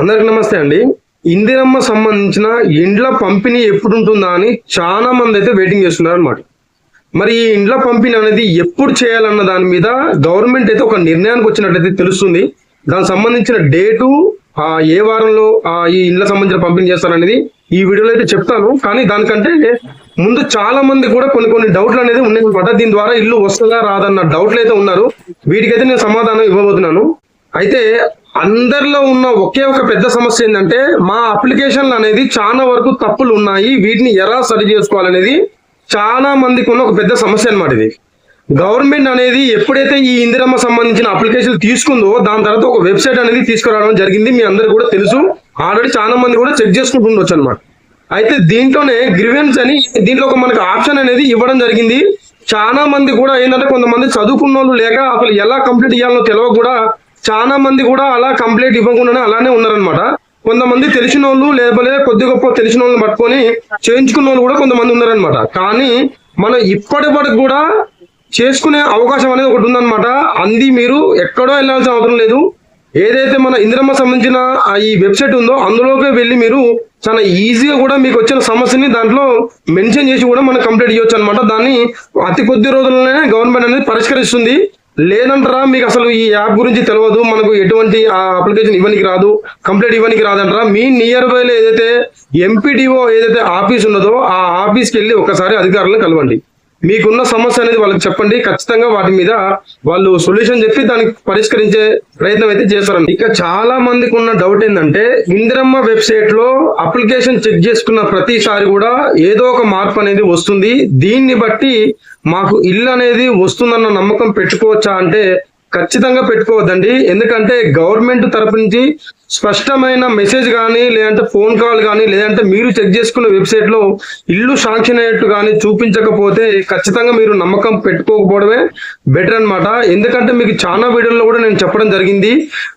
అందరికి నమస్తే అండి. ఇందిరమ్మ సంబంధించిన ఇండ్ల పంపిణీ ఎప్పుడు ఉంటుందా అని చాలా మంది అయితే వెయిటింగ్ చేస్తున్నారు అనమాట మరి ఈ ఇండ్ల పంపిణీ అనేది ఎప్పుడు చేయాలన్న దాని మీద గవర్నమెంట్ అయితే ఒక నిర్ణయానికి వచ్చినట్లయితే తెలుస్తుంది. దానికి సంబంధించిన డేటు ఆ ఏ వారంలో ఆ ఈ ఇండ్ల సంబంధించిన పంపిణీ చేస్తారనేది ఈ వీడియోలో అయితే చెప్తాను. కానీ దానికంటే ముందు చాలా మంది కూడా కొన్ని కొన్ని డౌట్లు అనేది ఉన్నాయి. దీని ద్వారా ఇల్లు వస్తుందా రాదన్న డౌట్లు అయితే ఉన్నారు. వీటికైతే నేను సమాధానం ఇవ్వబోతున్నాను. అయితే అందరిలో ఉన్న ఒకే ఒక పెద్ద సమస్య ఏంటంటే మా అప్లికేషన్లు అనేది చాలా వరకు తప్పులు ఉన్నాయి. వీటిని ఎలా సరి చేసుకోవాలనేది చాలా మందికి ఉన్న ఒక పెద్ద సమస్య అనమాట ఇది. గవర్నమెంట్ అనేది ఎప్పుడైతే ఈ ఇందిరమ్మ సంబంధించిన అప్లికేషన్ తీసుకుందో దాని తర్వాత ఒక వెబ్సైట్ అనేది తీసుకురావడం జరిగింది. మీ అందరికి కూడా తెలుసు. ఆల్రెడీ చాలా మంది కూడా చెక్ చేసుకుంటుండొచ్చు అనమాట అయితే దీంట్లోనే గ్రివెన్స్ అని దీంట్లో ఒక మనకు ఆప్షన్ అనేది ఇవ్వడం జరిగింది. చాలా మంది కూడా ఏంటంటే కొంతమంది చదువుకున్న వాళ్ళు లేక అసలు ఎలా కంప్లీట్ చేయాలో తెలియక కూడా చాలా మంది కూడా అలా కంప్లీట్ ఇవ్వకుండానే అలానే ఉన్నారనమాట కొంతమంది తెలిసిన వాళ్ళు లేకపోతే కొద్ది గొప్ప తెలిసిన వాళ్ళని పట్టుకొని చేయించుకున్న వాళ్ళు కూడా కొంతమంది ఉన్నారనమాట కానీ మనం ఇప్పటి వరకు కూడా చేసుకునే అవకాశం అనేది ఒకటి ఉందన్నమాట. అంది మీరు ఎక్కడో వెళ్ళాల్సిన అవసరం లేదు. ఏదైతే మన ఇంద్రమ్మ సంబంధించిన ఈ వెబ్సైట్ ఉందో అందులోకి వెళ్ళి మీరు చాలా ఈజీగా కూడా మీకు వచ్చిన సమస్యని దాంట్లో మెన్షన్ చేసి కూడా మనం కంప్లీట్ చేయొచ్చు అనమాట దాన్ని అతి కొద్ది రోజుల్లోనే గవర్నమెంట్ అనేది పరిష్కరిస్తుంది. లేదంటారా మీకు అసలు ఈ యాప్ గురించి తెలియదు మనకు ఎటువంటి ఆ అప్లికేషన్ ఇవ్వనికి రాదు కంప్లీట్ ఇవ్వనికి రాదంటారా. మీ నియర్ బై లో ఏదైతే ఎంపీడీఓ ఏదైతే ఆఫీస్ ఉన్నదో ఆ ఆఫీస్కి వెళ్ళి ఒకసారి అధికారులను కలవండి. మీకున్న సమస్య అనేది వాళ్ళకి చెప్పండి. ఖచ్చితంగా వాటి మీద వాళ్ళు సొల్యూషన్ చెప్పి దానికి పరిష్కరించే ప్రయత్నం అయితే చేస్తారండి ఇక చాలా మందికి ఉన్న డౌట్ ఏంటంటే ఇందిరమ్మ వెబ్సైట్లో అప్లికేషన్ చెక్ చేసుకున్న ప్రతిసారి కూడా ఏదో ఒక మార్పు అనేది వస్తుంది. దీన్ని బట్టి మాకు ఇల్లు అనేది వస్తుందన్న నమ్మకం పెట్టుకోవచ్చా అంటే ఖచ్చితంగా పెట్టుకోవద్దండి. ఎందుకంటే గవర్నమెంట్ తరపు నుంచి స్పష్టమైన మెసేజ్ కానీ లేదంటే ఫోన్ కాల్ కానీ లేదంటే మీరు చెక్ చేసుకున్న వెబ్సైట్లో ఇల్లు శాంక్షన్ అయ్యేట్టు కానీ చూపించకపోతే ఖచ్చితంగా మీరు నమ్మకం పెట్టుకోకపోవడమే బెటర్ అన్నమాట. ఎందుకంటే మీకు చాలా వీడియోల్లో కూడా నేను చెప్పడం జరిగింది.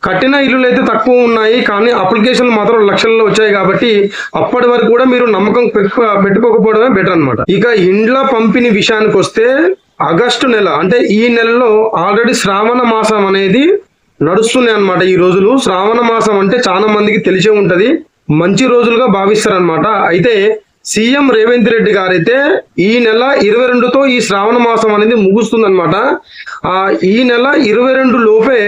కట్టిన ఇల్లులు అయితే తక్కువ ఉన్నాయి కానీ అప్లికేషన్లు మాత్రం లక్షల్లో వచ్చాయి కాబట్టి అప్పటి వరకు కూడా మీరు నమ్మకం పెట్టుకో పెట్టుకోకపోవడమే బెటర్ అనమాట ఇక ఇండ్ల పంపిణీ విషయానికి వస్తే ఆగస్టు నెల అంటే ఈ నెలలో ఆల్రెడీ శ్రావణ మాసం అనేది నడుస్తున్నాయి అనమాట ఈ రోజులు. శ్రావణ మాసం అంటే చాలా మందికి తెలిసే ఉంటది. మంచి రోజులుగా భావిస్తారనమాట అయితే సీఎం రేవంత్ రెడ్డి గారైతే ఈ నెల ఇరవై రెండుతో ఈ శ్రావణ మాసం అనేది ముగుస్తుందన్నమాట. ఆ ఈ నెల ఇరవై రెండు లోపే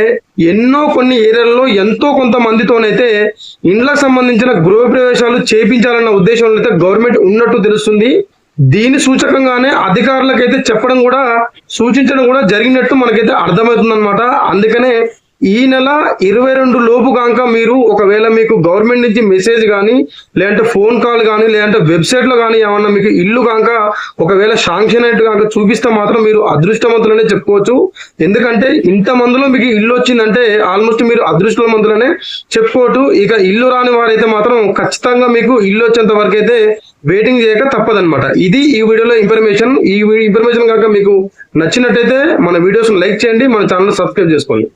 ఎన్నో కొన్ని ఏరియాలలో ఎంతో కొంతమందితోనైతే ఇండ్లకు సంబంధించిన గృహ ప్రవేశాలు చేపించాలన్న ఉద్దేశంలో అయితే గవర్నమెంట్ ఉన్నట్టు తెలుస్తుంది. దీని సూచకంగానే అధికారులకైతే చెప్పడం కూడా సూచించడం కూడా జరిగినట్టు మనకైతే అర్థమవుతుంది అనమాట అందుకనే ఈ నెల ఇరవై రెండు లోపు కాక మీరు ఒకవేళ మీకు గవర్నమెంట్ నుంచి మెసేజ్ కానీ లేదంటే ఫోన్ కాల్ కానీ లేదంటే వెబ్సైట్లో కానీ ఏమన్నా మీకు ఇల్లు కాక ఒకవేళ శాంక్షన్ అయినట్టు కాక చూపిస్తే మాత్రం మీరు అదృష్టవంతులనే చెప్పుకోవచ్చు. ఎందుకంటే ఇంతమందిలో మీకు ఇల్లు వచ్చిందంటే ఆల్మోస్ట్ మీరు అదృష్టవంతులనే చెప్పుకోవచ్చు. ఇక ఇల్లు రాని వారైతే మాత్రం ఖచ్చితంగా మీకు ఇల్లు వచ్చేంత వరకు అయితే వెయిటింగ్ చేయక తప్పదనమాట ఇది ఈ వీడియోలో ఇన్ఫర్మేషన్ ఈ ఇన్ఫర్మేషన్ కాక మీకు నచ్చినట్టయితే మన వీడియోస్ లైక్ చేయండి మన ఛానల్ సబ్స్క్రైబ్ చేసుకోండి.